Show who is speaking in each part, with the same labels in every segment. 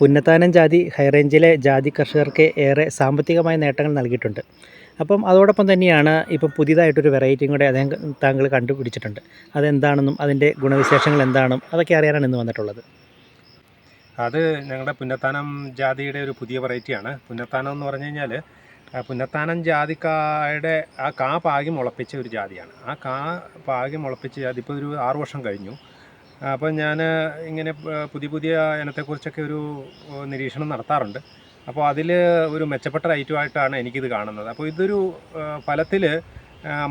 Speaker 1: പുന്നത്താനം ജാതി ഹൈറേഞ്ചിലെ ജാതി കർഷകർക്ക് ഏറെ സാമ്പത്തികമായ നേട്ടങ്ങൾ നൽകിയിട്ടുണ്ട്. അപ്പം അതോടൊപ്പം തന്നെയാണ് ഇപ്പം പുതിയതായിട്ടൊരു വെറൈറ്റിയും കൂടെ അദ്ദേഹം താങ്കൾ കണ്ടുപിടിച്ചിട്ടുണ്ട്. അതെന്താണെന്നും അതിന്റെ ഗുണവിശേഷങ്ങൾ എന്താണെന്നും അതൊക്കെ അറിയാനാണ് ഇന്ന് വന്നിട്ടുള്ളത്.
Speaker 2: അത് ഞങ്ങളുടെ പുന്നത്താനം ജാതിയുടെ ഒരു പുതിയ വെറൈറ്റിയാണ് പുന്നത്താനം എന്ന് പറഞ്ഞു കഴിഞ്ഞാൽ പുന്നത്താനം ജാതിക്കായുടെ ആ കാ പാകി മുളപ്പിച്ച ഒരു ജാതിയാണ്. ആ കാ പാകി മുളപ്പിച്ച ജാതി ഇപ്പോൾ ഒരു ആറു വർഷം കഴിഞ്ഞു. അപ്പോൾ ഞാൻ ഇങ്ങനെ പുതിയ പുതിയ ഇനത്തെക്കുറിച്ചൊക്കെ ഒരു നിരീക്ഷണം നടത്താറുണ്ട്. അപ്പോൾ അതിൽ ഒരു മെച്ചപ്പെട്ട ഐറ്റമായിട്ടാണ് എനിക്കിത് കാണുന്നത്. അപ്പോൾ ഇതൊരു ഫലത്തിൽ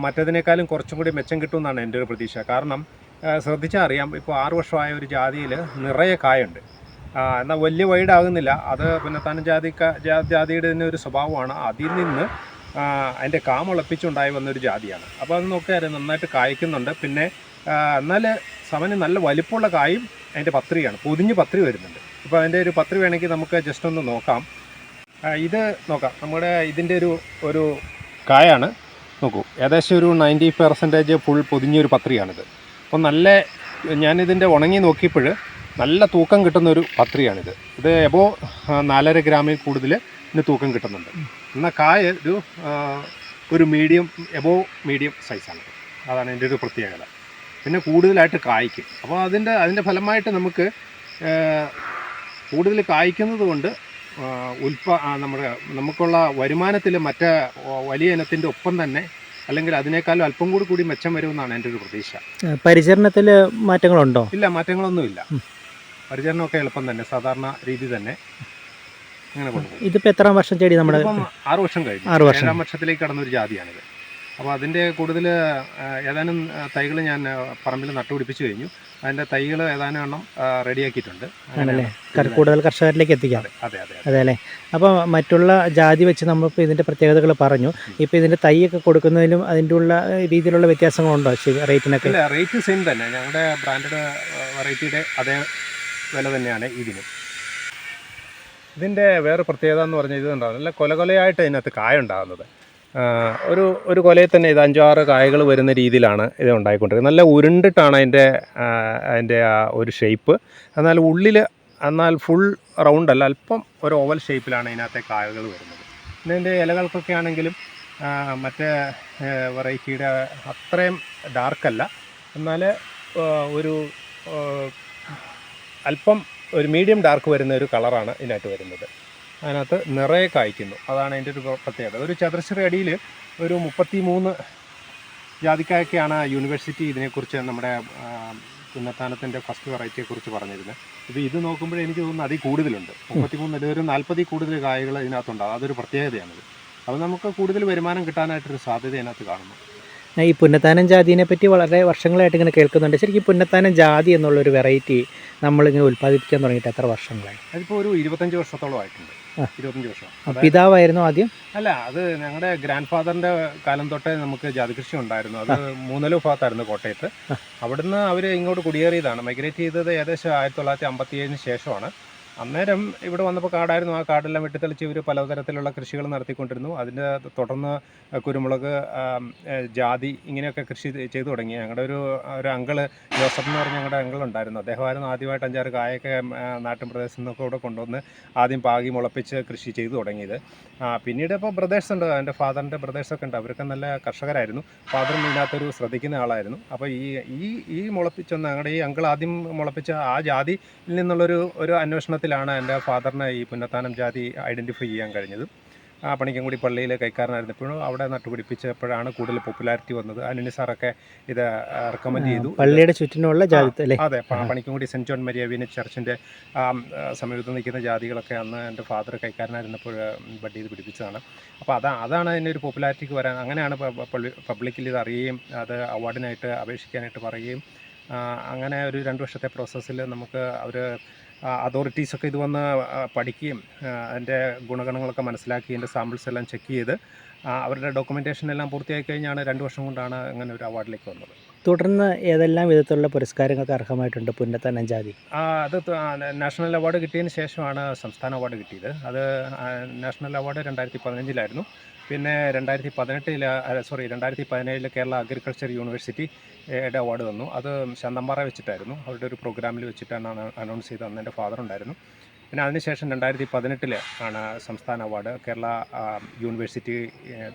Speaker 2: മറ്റതിനേക്കാളും കുറച്ചും കൂടി മെച്ചം കിട്ടുമെന്നാണ് എന്റെ ഒരു പ്രതീക്ഷ. കാരണം ശ്രദ്ധിച്ചാൽ അറിയാം ഇപ്പോൾ ആറ് വർഷമായ ഒരു ജാതിയിൽ നിറയെ കായുണ്ട്. എന്നാൽ വലിയ വൈഡാകുന്നില്ല. അത് പിന്നെ തന്നെ ജാതി ജാതിയുടെ തന്നെ ഒരു സ്വഭാവമാണ്. അതിൽ നിന്ന് അതിന്റെ കാമുളപ്പിച്ചുണ്ടായി വന്നൊരു ജാതിയാണ്. അപ്പോൾ അത് നോക്കിയാൽ നന്നായിട്ട് കായ്ക്കുന്നുണ്ട്. പിന്നെ എന്നാൽ സമന് നല്ല വലിപ്പമുള്ള കായും അതിന്റെ പത്രിയാണ് പൊതിഞ്ഞ് പത്രി വരുന്നുണ്ട്. ഇപ്പോൾ അതിന്റെ ഒരു പത്രി വേണമെങ്കിൽ നമുക്ക് ജസ്റ്റ് ഒന്ന് നോക്കാം. ഇത് നോക്കാം. നമ്മുടെ ഇതിന്റെ ഒരു ഒരു കായാണ്. നോക്കൂ. ഏകദേശം ഒരു നയന്റി പെർസെന്റേജ് ഫുൾ പൊതിഞ്ഞൊരു പത്രിയാണിത്. അപ്പോൾ നല്ല ഞാനിതിന്റെ ഉണങ്ങി നോക്കിയപ്പോൾ നല്ല തൂക്കം കിട്ടുന്ന ഒരു പത്രിയാണിത്. ഇത് എബോ നാലര ഗ്രാമിൽ കൂടുതൽ ഇതിന് തൂക്കം കിട്ടുന്നുണ്ട്. എന്നാൽ കായ ഒരു ഒരു മീഡിയം എബോ മീഡിയം സൈസാണ് അതാണ് എന്റെ ഒരു പ്രത്യേകത. പിന്നെ കൂടുതലായിട്ട് കായ്ക്കും. അപ്പോൾ അതിന്റെ അതിന്റെ ഫലമായിട്ട് നമുക്ക് കൂടുതൽ കായ്ക്കുന്നത് കൊണ്ട് ആ, നമ്മുടെ നമുക്കുള്ള വരുമാനത്തിൽ മറ്റേ വലിയ ഇനത്തിന്റെ ഒപ്പം തന്നെ അല്ലെങ്കിൽ അതിനേക്കാളും അല്പം കൂടി കൂടി മെച്ചം വരുമെന്നാണ് എന്റെ ഒരു പ്രതീക്ഷ.
Speaker 1: പരിചരണത്തിൽ മാറ്റങ്ങളുണ്ടോ?
Speaker 2: ഇല്ല മാറ്റങ്ങളൊന്നുമില്ല. പരിചരണമൊക്കെ എളുപ്പം തന്നെ സാധാരണ രീതി തന്നെ. അങ്ങനെ കൊണ്ടുപോകും.
Speaker 1: ഇതിപ്പോൾ എത്രാം വർഷം ചെടി നമ്മുടെ
Speaker 2: ആറ് വർഷം കഴിഞ്ഞു.
Speaker 1: ആറ് വർഷം.
Speaker 2: ഏഴാം വർഷത്തിലേക്ക് കടന്നൊരു ജാതിയാണിത്. അപ്പോൾ അതിന്റെ കൂടുതൽ ഏതാനും തൈകൾ ഞാൻ പറമ്പിൽ നട്ടുപിടിപ്പിച്ചു കഴിഞ്ഞു. അതിന്റെ തൈകൾ ഏതാനും എണ്ണം റെഡിയാക്കിയിട്ടുണ്ട്.
Speaker 1: ആണല്ലേ? കൂടുതൽ കർഷകരിലേക്ക് എത്തിക്കാം.
Speaker 2: അതെ അതെ അതെ
Speaker 1: അല്ലേ അപ്പോൾ മറ്റുള്ള ജാതി വെച്ച് നമ്മളിപ്പോൾ ഇതിന്റെ പ്രത്യേകതകൾ പറഞ്ഞു. ഇപ്പോൾ ഇതിന്റെ തൈയൊക്കെ കൊടുക്കുന്നതിലും അതിന്റെ ഉള്ള രീതിയിലുള്ള വ്യത്യാസങ്ങളുണ്ടോ? ശരി റേറ്റിനൊക്കെ.
Speaker 2: ഇല്ല റേറ്റ് സെയിം തന്നെ. ഞങ്ങളുടെ ബ്രാൻഡഡ് വെറൈറ്റിയുടെ അതേ വില തന്നെയാണ് ഇതിന്. ഇതിന്റെ വേറെ പ്രത്യേകത എന്ന് പറഞ്ഞാൽ ഇത് ഉണ്ടാകുന്നത് നല്ല കൊലകൊലയായിട്ട് ഇതിനകത്ത് കായ ഉണ്ടാകുന്നത്. ഒരു ഒരു കൊലയിൽ തന്നെ ഇത് അഞ്ചാറ് കായകൾ വരുന്ന രീതിയിലാണ് ഇത് ഉണ്ടായിക്കൊണ്ടിരിക്കുന്നത്. നല്ല ഉരുണ്ടിട്ടാണ് അതിന്റെ അതിന്റെ ആ ഒരു ഷേപ്പ് എന്നാൽ ഉള്ളിൽ എന്നാൽ ഫുൾ റൗണ്ട് അല്ല അല്പം ഒരു ഓവൽ ഷേപ്പിലാണ് ഇതിനകത്തെ കായകൾ വരുന്നത്. പിന്നെ ഇതിന്റെ ഇലകൾക്കൊക്കെ ആണെങ്കിലും മറ്റേ വെറൈറ്റിയുടെ അത്രയും ഡാർക്കല്ല എന്നാൽ ഒരു അല്പം ഒരു മീഡിയം ഡാർക്ക് വരുന്ന ഒരു കളറാണ് ഇതിനകത്ത് വരുന്നത്. അതിനകത്ത് നിറയെ കായ്ക്കുന്നു. അതാണ് അതിന്റെ ഒരു പ്രത്യേകത. ഒരു ചതുരശ്ര അടിയിൽ ഒരു മുപ്പത്തി മൂന്ന് ജാതിക്കായൊക്കെയാണ് യൂണിവേഴ്സിറ്റി ഇതിനെക്കുറിച്ച് നമ്മുടെ കുന്നത്താനത്തിന്റെ ഫസ്റ്റ് വെറൈറ്റിയെക്കുറിച്ച് പറഞ്ഞിരുന്നത്. ഇപ്പോൾ ഇത് നോക്കുമ്പോൾ എനിക്ക് തോന്നുന്നു അതിൽ കൂടുതലുണ്ട്. മുപ്പത്തിമൂന്ന് ഒരു നാൽപ്പതിൽ കൂടുതൽ കായകൾ ഇതിനകത്തുണ്ടാകും അതൊരു പ്രത്യേകതയാണിത്. അപ്പോൾ നമുക്ക് കൂടുതൽ വരുമാനം കിട്ടാനായിട്ടൊരു സാധ്യത ഇതിനകത്ത് കാണുന്നു.
Speaker 1: ഈ പുന്നത്താനം ജാതിനെ പറ്റി വളരെ വർഷങ്ങളായിട്ട് ഇങ്ങനെ കേൾക്കുന്നുണ്ട്. ശരിക്കും പുന്നത്താനം ജാതി എന്നുള്ളൊരു വെറൈറ്റി നമ്മളിങ്ങനെ ഉൽപ്പാദിപ്പിക്കാൻ തുടങ്ങിയിട്ട് എത്ര വർഷങ്ങളായി?
Speaker 2: അതിപ്പോൾ ഒരു ഇരുപത്തഞ്ച് വർഷത്തോളം ആയിട്ടുണ്ട്. ഇരുപത്തഞ്ച് വർഷം.
Speaker 1: പിതാവായിരുന്നു ആദ്യം?
Speaker 2: അല്ല അത് ഞങ്ങളുടെ ഗ്രാൻഡ് ഫാദറിന്റെ കാലം തൊട്ടേ നമുക്ക് ജാതി കൃഷി ഉണ്ടായിരുന്നു. അത് മൂന്നലോ ഭാഗത്തായിരുന്നു കോട്ടയത്ത്. അവിടുന്ന് അവർ ഇങ്ങോട്ട് കുടിയേറിയതാണ്. മൈഗ്രേറ്റ് ചെയ്തത് ഏകദേശം ആയിരത്തി തൊള്ളായിരത്തി അമ്പത്തി ഏഴിന് ശേഷമാണ്. അന്നേരം ഇവിടെ വന്നപ്പോൾ കാടായിരുന്നു. ആ കാടെല്ലാം വെട്ടിത്തെളിച്ച് ഇവർ പലതരത്തിലുള്ള കൃഷികൾ നടത്തിക്കൊണ്ടിരുന്നു. അതിന്റെ തുടർന്ന് കുരുമുളക് ജാതി ഇങ്ങനെയൊക്കെ കൃഷി ചെയ്തു തുടങ്ങി. ഞങ്ങളുടെ ഒരു ഒരു അങ്കിൾ ജോസഫ് എന്ന് പറഞ്ഞ ഞങ്ങളുടെ അങ്കിൾ ഉണ്ടായിരുന്നു. അദ്ദേഹമായിരുന്നു ആദ്യമായിട്ട് അഞ്ചാറ് കായൊക്കെ നാട്ടിൻ പ്രദേശത്തു നിന്നൊക്കെ ഇവിടെ കൊണ്ടുവന്ന് ആദ്യം പാകി മുളപ്പിച്ച് കൃഷി ചെയ്തു തുടങ്ങിയത്. പിന്നീട് ഇപ്പോൾ ബ്രദേഴ്സ് ഉണ്ട് എന്റെ ഫാദറിന്റെ ബ്രദേഴ്സൊക്കെ ഉണ്ട്. അവരൊക്കെ നല്ല കർഷകരായിരുന്നു. ഫാദറും ഇതിനകത്തൊരു ശ്രദ്ധിക്കുന്ന ആളായിരുന്നു. അപ്പോൾ ഈ ഈ ഈ മുളപ്പിച്ചൊന്ന് ഞങ്ങളുടെ ഈ അങ്കിൾ ആദ്യം മുളപ്പിച്ച ആ ജാതിയിൽ നിന്നുള്ളൊരു ഒരു അന്വേഷണത്തിലാണ് എന്റെ ഫാദറിനെ ഈ പുന്നത്താനം ജാതി ഐഡന്റിഫൈ ചെയ്യാൻ കഴിഞ്ഞത്. ആ പണിക്കൻകുടി പള്ളിയിൽ കൈക്കാരനായിരുന്നപ്പോഴും അവിടെ നട്ടുപിടിപ്പിച്ചപ്പോഴാണ് കൂടുതൽ പോപ്പുലാരിറ്റി വന്നത്. അനിനി സാറൊക്കെ ഇത് റെക്കമെൻഡ് ചെയ്തു.
Speaker 1: പള്ളിയുടെ ചുറ്റിനുള്ള ജാതി
Speaker 2: അതെ Panikkankudi saint John Maria Vianney ചർച്ചിന്റെ സമീപത്ത് നിൽക്കുന്ന ജാതികളൊക്കെ അന്ന് എന്റെ ഫാദർ കൈക്കാരനായിരുന്നപ്പോൾ ബഡ് ചെയ്ത് പിടിപ്പിച്ചതാണ്. അപ്പോൾ അതാ അതാണ് അതിന്റെ ഒരു പോപ്പുലാരിറ്റിക്ക് വരാൻ അങ്ങനെയാണ് പബ്ലിക്കിൽ ഇത് അറിയുകയും അത് അവാർഡിനായിട്ട് അപേക്ഷിക്കാനായിട്ട് പറയുകയും അങ്ങനെ ഒരു രണ്ട് വർഷത്തെ പ്രോസസ്സിൽ നമുക്ക് അവർ അതോറിറ്റീസൊക്കെ ഇത് വന്ന് പഠിക്കുകയും അതിന്റെ ഗുണഗണങ്ങളൊക്കെ മനസ്സിലാക്കി അതിന്റെ സാമ്പിൾസ് എല്ലാം ചെക്ക് ചെയ്ത് അവരുടെ ഡോക്യുമെന്റേഷൻ എല്ലാം പൂർത്തിയാക്കി കഴിഞ്ഞാണ് രണ്ട് വർഷം കൊണ്ടാണ് അങ്ങനെ ഒരു അവാർഡിലേക്ക് വന്നത്.
Speaker 1: തുടർന്ന് ഏതെല്ലാം വിധത്തിലുള്ള പുരസ്കാരങ്ങൾക്ക് അർഹമായിട്ടുണ്ട് പുന്നത്താനം
Speaker 2: അഞ്ചാതി അത് നാഷണൽ അവാർഡ് കിട്ടിയതിന് ശേഷമാണ് സംസ്ഥാന അവാർഡ് കിട്ടിയത്. അത് നാഷണൽ അവാർഡ് രണ്ടായിരത്തി പതിനഞ്ചിലായിരുന്നു പിന്നെ രണ്ടായിരത്തി പതിനെട്ടിൽ സോറി രണ്ടായിരത്തി പതിനേഴിൽ കേരള അഗ്രികൾച്ചർ യൂണിവേഴ്സിറ്റി യുടെ അവാർഡ് തന്നു. അത് ശാന്തമ്പാറ വെച്ചിട്ടായിരുന്നു. അവരുടെ ഒരു പ്രോഗ്രാമിൽ വെച്ചിട്ടാണ് അനൗൺസ് ചെയ്ത് അന്ന് എന്റെ ഫാദർ ഉണ്ടായിരുന്നു പിന്നെ അതിനുശേഷം രണ്ടായിരത്തി പതിനെട്ടിൽ ആണ് സംസ്ഥാന അവാർഡ്. കേരള യൂണിവേഴ്സിറ്റി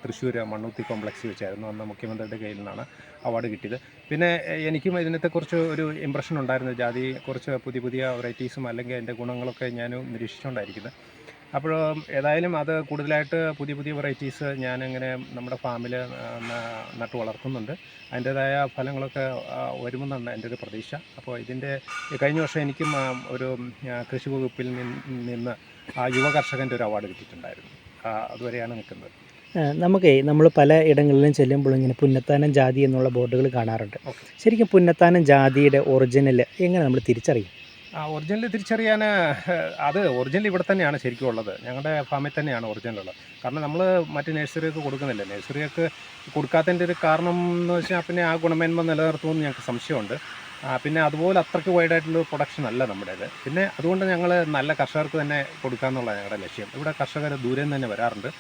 Speaker 2: തൃശ്ശൂർ മണ്ണുത്തി കോംപ്ലക്സിൽ വെച്ചായിരുന്നു അന്ന് മുഖ്യമന്ത്രിയുടെ കയ്യിൽ നിന്നാണ് അവാർഡ് കിട്ടിയത്. പിന്നെ എനിക്കും ഇതിനത്തെക്കുറിച്ച് ഒരു ഇമ്പ്രഷൻ ഉണ്ടായിരുന്നു. ജാതി കുറച്ച് പുതിയ പുതിയ വെറൈറ്റീസും അല്ലെങ്കിൽ അതിന്റെ ഗുണങ്ങളൊക്കെ ഞാൻ നിരീക്ഷിച്ചുകൊണ്ടായിരിക്കുന്നത്. അപ്പോൾ ഏതായാലും അത് കൂടുതലായിട്ട് പുതിയ പുതിയ വെറൈറ്റീസ് ഞാനിങ്ങനെ നമ്മുടെ ഫാമിൽ നട്ട് വളർത്തുന്നുണ്ട്. അതിന്റേതായ ഫലങ്ങളൊക്കെ വരുമെന്നാണ് എന്റെ ഒരു പ്രതീക്ഷ. അപ്പോൾ ഇതിന്റെ കഴിഞ്ഞ വർഷം എനിക്കും ഒരു കൃഷി വകുപ്പിൽ നിന്ന് യുവ കർഷകന്റെ ഒരു അവാർഡ് കിട്ടിയിട്ടുണ്ടായിരുന്നു. അതുവരെയാണ് നിൽക്കുന്നത്.
Speaker 1: നമുക്ക് നമ്മൾ പല ഇടങ്ങളിലും ചെല്ലുമ്പോൾ ഇങ്ങനെ പുന്നത്താനം ജാതി എന്നുള്ള ബോർഡുകൾ കാണാറുണ്ട്. ശരിക്കും പുന്നത്താനം ജാതിയുടെ ഒറിജിനൽ എങ്ങനെ നമ്മൾ തിരിച്ചറിയും?
Speaker 2: ആ ഒറിജിനൽ തിരിച്ചറിയാൻ അത് ഒറിജിനൽ ഇവിടെ തന്നെയാണ് ശരിക്കും ഉള്ളത്. ഞങ്ങളുടെ ഫാമിൽ തന്നെയാണ് ഒറിജിനൽ ഉള്ളത്. കാരണം നമ്മൾ മറ്റ് നഴ്സറിയൊക്കെ കൊടുക്കുന്നില്ല? നഴ്സറിയൊക്കെ കൊടുക്കാത്തതിന്റെ ഒരു കാരണം എന്ന് വെച്ചാൽ പിന്നെ ആ ഗുണമേന്മ നിലനിർത്തുമെന്ന് ഞങ്ങൾക്ക് സംശയമുണ്ട്. പിന്നെ അതുപോലെ അത്രയ്ക്ക് വൈഡായിട്ടുള്ള പ്രൊഡക്ഷൻ അല്ല നമ്മുടേത്. പിന്നെ അതുകൊണ്ട് ഞങ്ങൾ നല്ല കർഷകർക്ക് തന്നെ കൊടുക്കുക എന്നുള്ള ഞങ്ങളുടെ ലക്ഷ്യം. ഇവിടെ കർഷകർ ദൂരെ നിന്ന് തന്നെ വരാറുണ്ട്.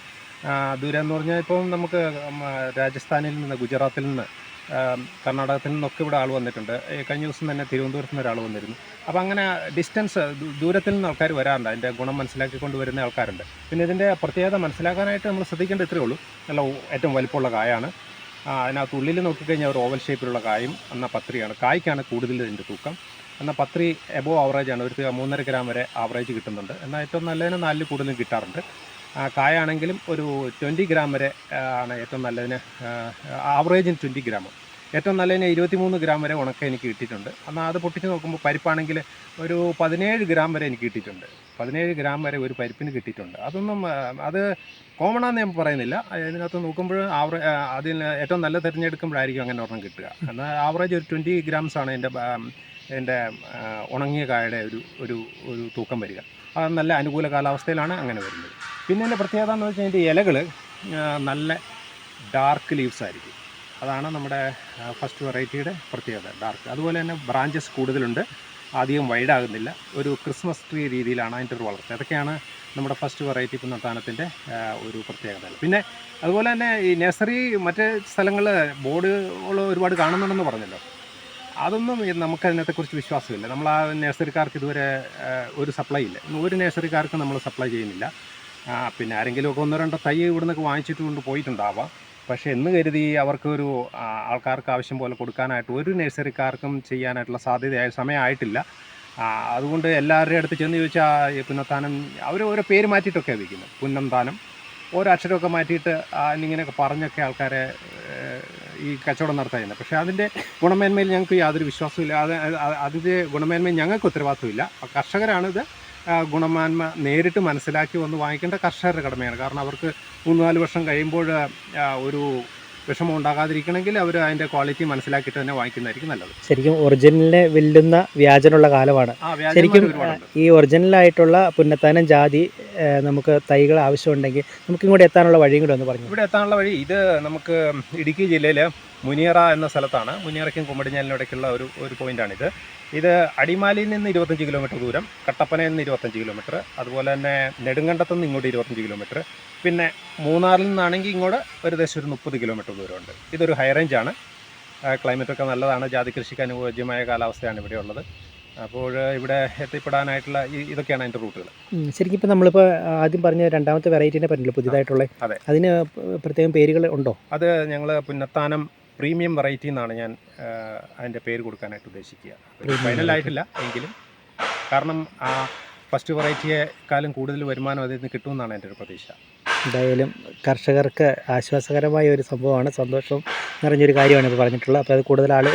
Speaker 2: ദൂരം എന്ന് പറഞ്ഞാൽ ഇപ്പം നമുക്ക് രാജസ്ഥാനിൽ നിന്ന് ഗുജറാത്തിൽ നിന്ന് കർണാടകത്തിൽ നിന്നൊക്കെ ഇവിടെ ആൾ വന്നിട്ടുണ്ട്. കഴിഞ്ഞ ദിവസം തന്നെ തിരുവനന്തപുരത്ത് നിന്ന് ഒരാൾ വന്നിരുന്നു. അപ്പോൾ അങ്ങനെ ഡിസ്റ്റൻസ് ദൂരത്തിൽ നിന്ന് ആൾക്കാർ വരാറുണ്ട് അതിന്റെ ഗുണം മനസ്സിലാക്കിക്കൊണ്ട് വരുന്ന ആൾക്കാരുണ്ട്. പിന്നെ ഇതിന്റെ പ്രത്യേകത മനസ്സിലാക്കാനായിട്ട് നമ്മൾ ശ്രദ്ധിക്കേണ്ട ഇത്രയേ ഉള്ളൂ. നല്ല ഏറ്റവും വലിപ്പമുള്ള കായാണ്. അതിനകത്ത് ഉള്ളിൽ നോക്കിക്കഴിഞ്ഞാൽ ഒരു ഓവൽ ഷേപ്പിലുള്ള കായും എന്നാൽ പത്രിയാണ്. കായ്ക്കാണ് കൂടുതൽ ഇതിന്റെ തൂക്കം. എന്നാൽ പത്രി എബോ ആവറേജ് ആണ്. ഒരു മൂന്നര ഗ്രാം വരെ ആവറേജ് കിട്ടുന്നുണ്ട്. എന്നാൽ ഏറ്റവും നല്ലതിന് നാലിൽ കൂടുതലും കിട്ടാറുണ്ട്. കായാണെങ്കിലും ഒരു ട്വന്റി ഗ്രാം വരെ ആണ് ഏറ്റവും നല്ലതിന് ആവറേജിന് ട്വന്റി ഗ്രാം ഏറ്റവും നല്ലതിന് ഇരുപത്തിമൂന്ന് ഗ്രാം വരെ ഉണക്ക എനിക്ക് കിട്ടിയിട്ടുണ്ട്. എന്നാൽ അത് പൊട്ടിച്ച് നോക്കുമ്പോൾ പരിപ്പാണെങ്കിൽ ഒരു പതിനേഴ് ഗ്രാം വരെ എനിക്ക് കിട്ടിയിട്ടുണ്ട്. പതിനേഴ് ഗ്രാം വരെ ഒരു പരിപ്പിന് കിട്ടിയിട്ടുണ്ട്. അതൊന്നും അത് കോമൺ ആണെന്ന് ഞാൻ പറയുന്നില്ല. അതിനകത്ത് നോക്കുമ്പോൾ ആവറേ അതിൽ ഏറ്റവും നല്ല തിരഞ്ഞെടുക്കുമ്പോഴായിരിക്കും അങ്ങനെ ഒരെണ്ണം കിട്ടുക. എന്നാൽ ആവറേജ് ഒരു ട്വന്റി ഗ്രാംസ് ആണ് എന്റെ എന്റെ ഉണങ്ങിയ കായയുടെ ഒരു ഒരു ഒരു തൂക്കം വരിക. അത് നല്ല അനുകൂല കാലാവസ്ഥയിലാണ് അങ്ങനെ വരുന്നത്. പിന്നെ എന്റെ പ്രത്യേകത എന്ന് വെച്ചാൽ ഇതിന്റെ ഇലകൾ നല്ല ഡാർക്ക് ലീവ്സ് ആയിരിക്കും. അതാണ് നമ്മുടെ ഫസ്റ്റ് വെറൈറ്റിയുടെ പ്രത്യേകത ഡാർക്ക് അതുപോലെ തന്നെ ബ്രാഞ്ചസ് കൂടുതലുണ്ട്. അധികം വൈഡാകുന്നില്ല ഒരു ക്രിസ്മസ് ട്രീ രീതിയിലാണ് അതിന്റെ ഒരു വളർച്ച. അതൊക്കെയാണ് നമ്മുടെ ഫസ്റ്റ് വെറൈറ്റി പുനർത്താനത്തിന്റെ ഒരു പ്രത്യേകത. പിന്നെ അതുപോലെ തന്നെ ഈ നഴ്സറി മറ്റ് സ്ഥലങ്ങളിൽ ബോർഡ് ഒരുപാട് കാണുന്നുണ്ടെന്ന് പറഞ്ഞല്ലോ. അതൊന്നും ഈ നമുക്ക് അതിനകത്തെക്കുറിച്ച് വിശ്വാസമില്ല. നമ്മൾ ആ നഴ്സറിക്കാർക്ക് ഇതുവരെ ഒരു സപ്ലൈ ഇല്ല. ഒരു നഴ്സറിക്കാർക്ക് നമ്മൾ സപ്ലൈ ചെയ്യുന്നില്ല. ആ, പിന്നെ ആരെങ്കിലുമൊക്കെ ഒന്നോ രണ്ടോ തൈ ഇവിടുന്ന് വാങ്ങിച്ചിട്ട് കൊണ്ട് പോയിട്ടുണ്ടാവാം. പക്ഷേ എന്ന് കരുതി അവർക്കൊരു ഒരു ആൾക്കാർക്ക് ആവശ്യം പോലെ കൊടുക്കാനായിട്ട് ഒരു നഴ്സറിക്കാർക്കും ചെയ്യാനായിട്ടുള്ള സാധ്യതയായ സമയമായിട്ടില്ല. അതുകൊണ്ട് എല്ലാവരുടെ അടുത്ത് ചെന്ന് ചോദിച്ചാൽ പുന്നത്താനം അവർ ഓരോ പേര് മാറ്റിയിട്ടൊക്കെയാണ് വയ്ക്കുന്നത് പുന്നന്താനം ഓരോ അക്ഷരമൊക്കെ മാറ്റിയിട്ട് എന്നിങ്ങനെയൊക്കെ പറഞ്ഞൊക്കെ ആൾക്കാരെ ഈ കച്ചവടം നടത്താറുണ്ട് പക്ഷേ അതിന്റെ ഗുണമേന്മയിൽ ഞങ്ങൾക്ക് യാതൊരു വിശ്വാസമില്ല അത് അത് അതിന്റെ ഗുണമേന്മയിൽ ഞങ്ങൾക്ക് ഉത്തരവാദിത്വമില്ല. കർഷകരാണിത് ഗുണമേന്മ നേരിട്ട് മനസ്സിലാക്കി വന്ന് വാങ്ങിക്കേണ്ട കർഷകരുടെ കടമയാണ്. കാരണം അവർക്ക് മൂന്ന് നാല് വർഷം കഴിയുമ്പോൾ ഒരു വിഷമം ഉണ്ടാകാതിരിക്കണമെങ്കിൽ അവർ അതിന്റെ ക്വാളിറ്റി മനസ്സിലാക്കിയിട്ട് തന്നെ വാങ്ങിക്കുന്നതായിരിക്കും നല്ലത്.
Speaker 1: ശരിക്കും ഒറിജിനലിനെ വെല്ലുന്ന വ്യാജനുള്ള കാലമാണ്. ശരിക്കും ഈ ഒറിജിനലായിട്ടുള്ള പുന്നത്താനം ജാതി നമുക്ക് തൈകൾ ആവശ്യമുണ്ടെങ്കിൽ നമുക്ക് ഇങ്ങോട്ട് എത്താനുള്ള വഴിയും കൂടെ ഒന്ന് പറഞ്ഞു.
Speaker 2: ഇവിടെ എത്താനുള്ള വഴി ഇത് നമുക്ക് ഇടുക്കി ജില്ലയിൽ മുനിയറ എന്ന സ്ഥലത്താണ്. മുനിയറയ്ക്കും കുമ്പടിഞ്ഞാലിനും ഇടയ്ക്കുള്ള ഒരു ഒരു പോയിന്റാണിത് ഇത് അടിമാലിയിൽ നിന്ന് ഇരുപത്തഞ്ച് കിലോമീറ്റർ ദൂരം കട്ടപ്പനയിൽ നിന്ന് ഇരുപത്തഞ്ച് കിലോമീറ്റർ അതുപോലെ തന്നെ നെടുങ്കണ്ടത്തു നിന്ന് ഇങ്ങോട്ട് ഇരുപത്തഞ്ച് കിലോമീറ്റർ പിന്നെ മൂന്നാറിൽ നിന്നാണെങ്കിൽ ഇങ്ങോട്ട് ഒരു ഏകദേശം ഒരു മുപ്പത് കിലോമീറ്റർ ദൂരമുണ്ട്. ഇതൊരു ഹൈ റേഞ്ചാണ് ക്ലൈമറ്റൊക്കെ നല്ലതാണ്. ജാതി കൃഷിക്ക് അനുയോജ്യമായ കാലാവസ്ഥയാണ് ഇവിടെ ഉള്ളത്. അപ്പോൾ ഇവിടെ എത്തിപ്പെടാനായിട്ടുള്ള ഇതൊക്കെയാണ് അതിന്റെ റൂട്ടുകൾ
Speaker 1: ശരിക്കും ഇപ്പോൾ നമ്മളിപ്പോൾ ആദ്യം പറഞ്ഞ രണ്ടാമത്തെ വെറൈറ്റീനെ പറഞ്ഞില്ല പുതിയതായിട്ടുള്ള?
Speaker 2: അതെ.
Speaker 1: അതിന് പ്രത്യേകം പേരുകൾ ഉണ്ടോ?
Speaker 2: അത് ഞങ്ങൾ പുന്നത്താനം പ്രീമിയം വെറൈറ്റി എന്നാണ് ഞാൻ അതിന്റെ പേര് കൊടുക്കാനായിട്ട് ഉദ്ദേശിക്കുക.
Speaker 1: ഫൈനലായിട്ടില്ല
Speaker 2: ഫൈനൽ ആയിട്ടില്ല എങ്കിലും. കാരണം ആ ഫസ്റ്റ് വെറൈറ്റിയെക്കാളും കൂടുതൽ വരുമാനം അതിൽ നിന്ന് കിട്ടുമെന്നാണ് എന്റെ ഒരു പ്രതീക്ഷ.
Speaker 1: എന്തായാലും കർഷകർക്ക് ആശ്വാസകരമായ ഒരു സംഭവമാണ്. സന്തോഷം നിറഞ്ഞൊരു കാര്യമാണ് ഇപ്പോൾ പറഞ്ഞിട്ടുള്ളത്. അപ്പോൾ അത് കൂടുതൽ ആൾ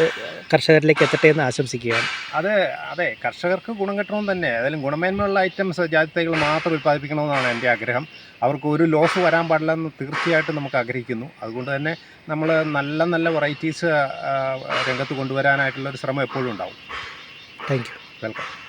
Speaker 1: കർഷകരിലേക്ക് എത്തട്ടെ എന്ന് ആശംസിക്കുകയാണ്.
Speaker 2: അതെ അതെ. കർഷകർക്ക് ഗുണം കിട്ടണമെന്ന് തന്നെ. ഏതായാലും ഗുണമേന്മയുള്ള ഐറ്റംസ് ജാതിത്തൈകൾ മാത്രം ഉൽപ്പാദിപ്പിക്കണമെന്നാണ് എന്റെ ആഗ്രഹം. അവർക്ക് ഒരു ലോസ് വരാൻ പാടില്ലെന്ന് തീർച്ചയായിട്ടും നമുക്ക് ആഗ്രഹിക്കുന്നു. അതുകൊണ്ട് തന്നെ നമ്മൾ നല്ല നല്ല വെറൈറ്റീസ് രംഗത്ത് കൊണ്ടുവരാനായിട്ടുള്ള ഒരു ശ്രമം എപ്പോഴും ഉണ്ടാവും.
Speaker 1: Thank you
Speaker 2: welcome